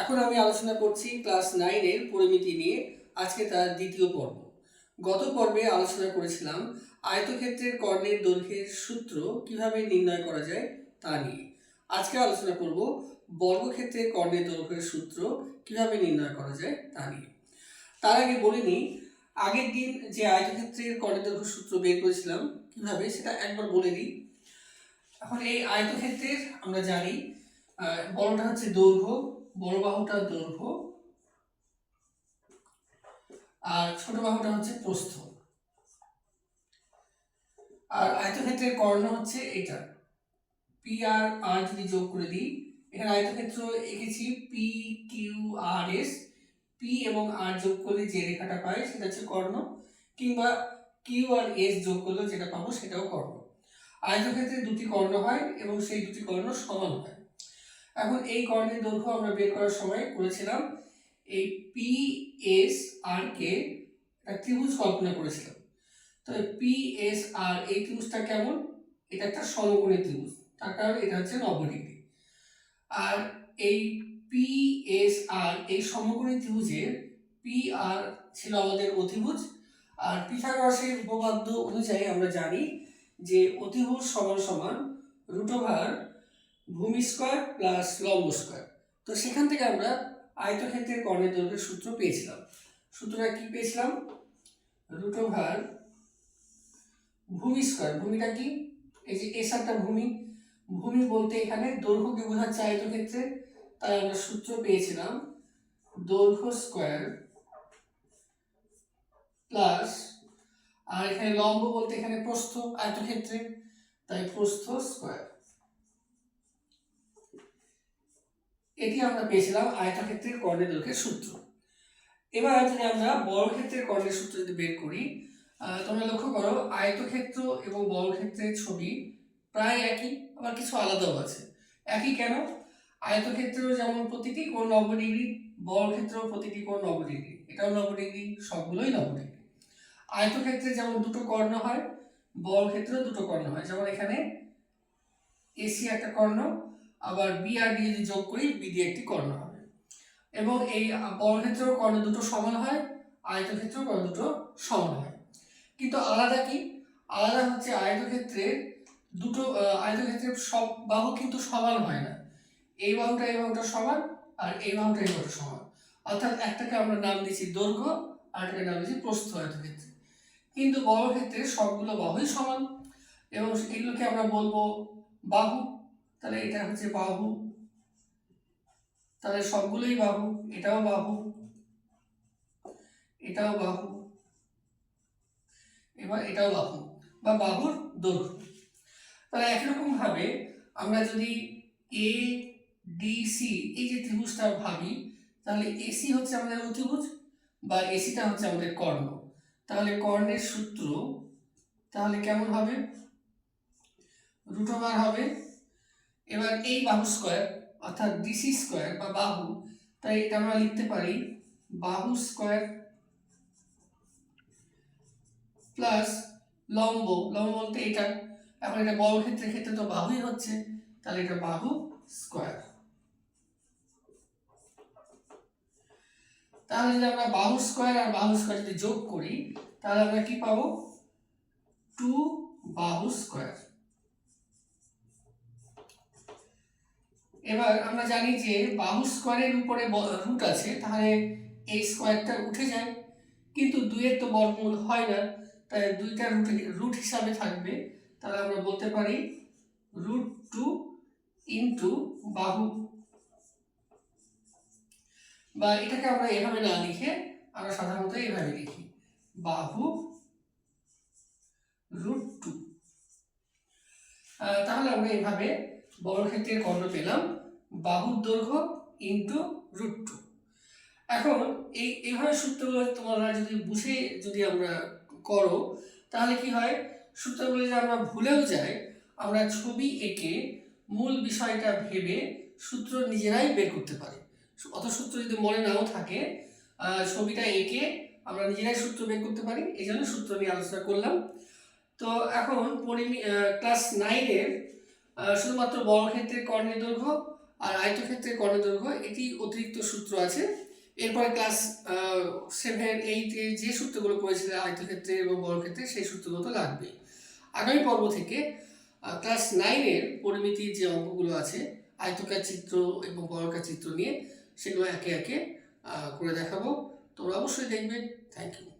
এখন আমি আলোচনা করছি ক্লাস নাইনের পরিমিতি নিয়ে, আজকে তার দ্বিতীয় পর্ব। গত পর্বে আলোচনা করেছিলাম আয়তক্ষেত্রের কর্ণের দৈর্ঘ্যের সূত্র কীভাবে নির্ণয় করা যায় তা নিয়ে। আজকে আলোচনা করব বর্গক্ষেত্রের কর্ণের দৈর্ঘ্যের সূত্র কীভাবে নির্ণয় করা যায় তা নিয়ে। তার আগে বলে নিই, আগের দিন যে আয়তক্ষেত্রের কর্ণের দৈর্ঘ্য সূত্র বের করেছিলাম কীভাবে, সেটা একবার বলে দিই। এখন এই আয়তক্ষেত্রের আমরা জানি বড়টা হচ্ছে দৈর্ঘ্য বড় বাহুটা দৈর্ঘ্য আর ছোট বাহুটা হচ্ছে প্রস্থ। আর আয়তক্ষেত্রের কর্ণ হচ্ছে এটা। পি আর আর যদি যোগ করে দিই, এখানে আয়তক্ষেত্র এঁকেছি P Q R S P এবং আর যোগ করলে যে রেখাটা পাই সেটা হচ্ছে কর্ণ, কিংবা কিউ আর এস যোগ করলে যেটা পাবো সেটাও কর্ণ। আয়তক্ষেত্রে দুটি কর্ণ হয় এবং সেই দুটি কর্ণ সমান হয়। এখন এই কর্ণের দৈর্ঘ্য আমরা বের করার সময় করেছিলাম, এই পি এস আর কে একটা ত্রিভুজ কল্পনা করেছিলাম। তো পি এস আর এই ত্রিভুজটা কেমন? এটা একটা সমকোণী ত্রিভুজ, তার কারণ এটা হচ্ছে নব্বই ডিগ্রি। আর এই পি এস আর এই সমকোণী ত্রিভুজের পি আর ছিল আমাদের অতিভুজ, আর পিথাগোরাসের উপপাদ্য অনুযায়ী আমরা জানি যে অতিভুজ সমান সমান রুট ওভার ভূমি স্কোয়ার প্লাস লম্ব স্কোয়ার। তো সেখান থেকে আমরা আয়তক্ষেত্রের কর্ণের দৈর্ঘ্যের সূত্র পেয়েছিলাম। সূত্রটা কি পেয়েছিলাম? রুট ওভার ভূমি স্কোয়ার। ভূমিটা কি? এই যে এস একটা ভূমি। ভূমি বলতে এখানে দৈর্ঘ্যকে বোঝাচ্ছে আয়তক্ষেত্রে? তাই আমরা সূত্র পেয়েছিলাম দৈর্ঘ্য স্কোয়ার প্লাস, আর এখানে লম্ব বলতে এখানে প্রস্থ আয়তক্ষেত্রে। তাই প্রস্থ স্কোয়ার। এটি আমরা পেয়েছিলাম আয়তক্ষেত্রের কর্ণের দৈর্ঘ্যের সূত্র। এবার যদি আমরা বর্গক্ষেত্রের কর্ণের সূত্র যদি বের করি তোমরা লক্ষ্য করো, আয়তক্ষেত্র এবং বর্গক্ষেত্রের ছবি প্রায় একই, আবার কিছু আলাদাও আছে। একই কেন? আয়তক্ষেত্র যেমন প্রতিটি কোণ নব্বই ডিগ্রি বর্গক্ষেত্রেও প্রতিটি কোণ নব্বই ডিগ্রি। এটাও নব্বই ডিগ্রি, সবগুলোই নব্বই ডিগ্রি। আয়তক্ষেত্রে যেমন দুটো কর্ণ হয়, বর্গক্ষেত্রেও দুটো কর্ণ হয়। যেমন এখানে এসি একটা কর্ণ আবার বি আর ডি যদি যোগ করি বি দিয়ে একটি কর্ণ হবে। এবং এই বর্গক্ষেত্রেও কর্ণ দুটো সমান হয় আয়তক্ষেত্রেও কর্ণ দুটো সমান হয়। কিন্তু আলাদা কি? আলাদা হচ্ছে আয়তক্ষেত্রে দুটো আহ, আয়তক্ষেত্রের সব বাহু কিন্তু সমান হয় না। এই বাহুটা এই বাহুটা সমান আর এই বাহুটা এই বাহুটা সমান। অর্থাৎ একটাকে আমরা নাম দিচ্ছি দৈর্ঘ্য আর একটাকে নাম দিচ্ছি প্রস্থ আয়তক্ষেত্রে। কিন্তু বর্গক্ষেত্রে সবগুলো বাহুই সমান। এবং এগুলোকে আমরা বলব বাহু তাহলে এটা হচ্ছে বাহু। তাহলে সবগুলোই বাহু, এটাও বাহু এটাও বাহু, এবার এটাও বাহু বা বাহুর দৈর্ঘ্য। তাহলে একরকম ভাবে আমরা যদি এ ডি সি এই যে ত্রিভুজটা ভাবি, তাহলে এসি হচ্ছে আমাদের অতিভুজ বা এসিটা হচ্ছে আমাদের কর্ণ। তাহলে কর্ণের সূত্র তাহলে কেমন হবে? রুট ওভার হবে এবার এই বাহু স্কোয়ার অর্থাৎ ডিসি স্কোয়ার বা বাহু, তাই এটা আমরা লিখতে পারি বাহু স্কোয়ার প্লাস লম্ব। লম্ব বলতে এটা। এখন এটা বর্গক্ষেত্রের ক্ষেত্রে তো বাহুই হচ্ছে, তাহলে এটা বাহু স্কোয়ার তাহলে যদি আমরা বাহু স্কোয়ার আর বাহু স্কোয়ার যদি যোগ করি, তাহলে আমরা কি পাবো? টু বাহু স্কোয়ার এবার আমরা জানি যে বাহু স্কোয়ারের উপরে রুট আছে, তাহলে এই স্কোয়ারটা উঠে যায়। কিন্তু দুইয়ের তো বর্গমূল হয় না, তাই দুইটা রুট রুট হিসাবে থাকবে। তাহলে আমরা বলতে পারি রুট টু ইন্টু বাহু। বা এটাকে আমরা এভাবে না লিখে, আমরা সাধারণত এভাবে লিখি। বাহু রুট টু তাহলে আমরা এভাবে বর্গক্ষেত্রের কর্ণ পেলাম। বাহুর দৈর্ঘ্য ইন্টু রুট টু এখন এই, এইভাবে সূত্রগুলো তোমরা যদি বুঝে যদি আমরা করো, তাহলে কি হয়? সূত্রগুলো যদি আমরা ভুলেও যাই, আমরা ছবি এঁকে মূল বিষয়টা ভেবে সূত্র নিজেরাই বের করতে পারি। অত সূত্র যদি মনে নাও থাকে ছবিটা এঁকে আমরা নিজেরাই সূত্র বের করতে পারি। এই জন্য সূত্র নিয়ে আলোচনা করলাম। তো এখন পরিমি ক্লাস নাইনের শুধুমাত্র বড় বর্গক্ষেত্রের কর্ণের দৈর্ঘ্য আর আয়তক্ষেত্রের কর্ণদৈর্ঘ্য এটি অতিরিক্ত সূত্র আছে। এরপরে ক্লাস সেভেন এইটে যে সূত্রগুলো করেছিল আয়তক্ষেত্রে এবং বর্গক্ষেত্রে সেই সূত্রগুলো তো লাগবে। আগামী পর্ব থেকে ক্লাস নাইনের পরিমিতির যে অঙ্কগুলো আছে, আয়তকার চিত্র এবং বর্গাকার চিত্র নিয়ে, সেগুলো একে একে করে দেখাবো। তোমরা অবশ্যই দেখবে। Thank you